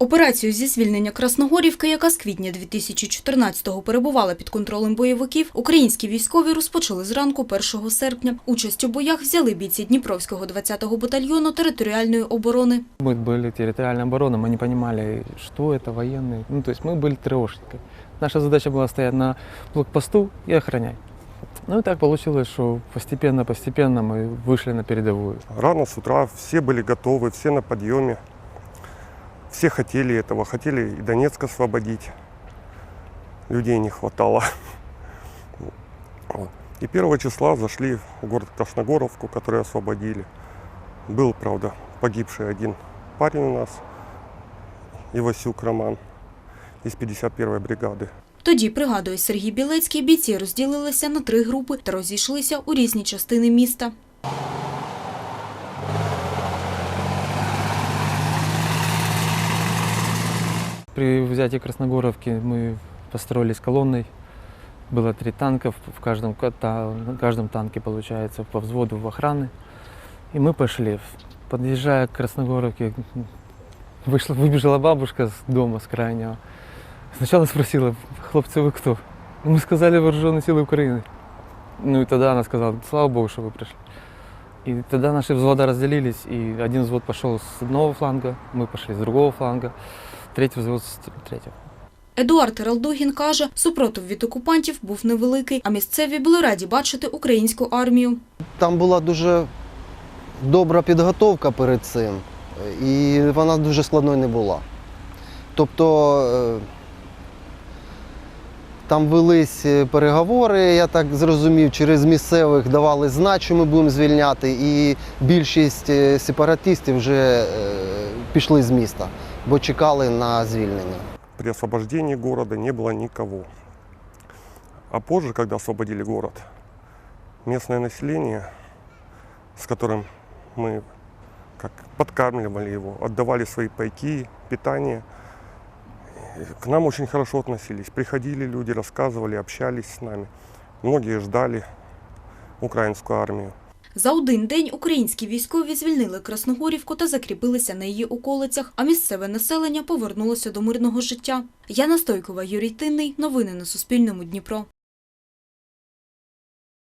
Операцію зі звільнення Красногорівки, яка з квітня 2014-го перебувала під контролем бойовиків, українські військові розпочали зранку 1 серпня. Участь у боях взяли бійці Дніпровського 20-го батальйону територіальної оборони. Мы были территориальной обороной, мы не понимали, что это военные. Ну, то есть мы были трешниками. Наша задача была стоять на блокпосту и охранять. Ну и так получилось, что постепенно-постепенно мы вышли на передовую. Рано с утра все были готовы, все на подъеме. Все хотели этого, хотели и Донецк освободить. Людей не хватало. Вот. И первого числа зашли в город Красногоровку, который освободили. Был, правда, погибший один парень у нас, Ивасюк Роман из 51-й бригады. Тоді, пригадує Сергій Білецький, бійці розділилися на три групи та розійшлися у різні частини міста. При взятии Красногоровки мы построились колонной. Было три танка, в в каждом, на каждом танке, получается, по взводу в охраны. И мы пошли. Подъезжая к Красногоровке, вышла, выбежала бабушка с дома, с крайнего. Сначала спросила, хлопцы, вы кто? Мы сказали, вооруженные силы Украины. Ну и тогда она сказала, слава богу, что вы пришли. И тогда наши взвода разделились, и один взвод пошел с одного фланга, мы пошли с другого фланга, третий взвод с третьего. Едуард Ралдогін каже, супротив від окупантів був невеликий, а місцеві були раді бачити українську армію. Там була дуже добра підготовка перед цим, і вона дуже складною не була. Тобто е, там велись е, переговори, я так зрозумів, через місцевих давали знати, що ми будемо звільняти, і більшість е, сепаратистів вже пішли з міста, бо чекали на звільнення. При освобождении города не было никого. А позже, когда освободили город, местное население, с которым мы как подкармливали его, отдавали свои пайки, питание, к нам очень хорошо относились. Приходили люди, рассказывали, общались с нами. Многие ждали украинскую армию. За один день українські військові звільнили Красногорівку та закріпилися на її околицях, а місцеве населення повернулося до мирного життя. Яна Стойкова, Юрій Тинний. Новини на Суспільному. Дніпро.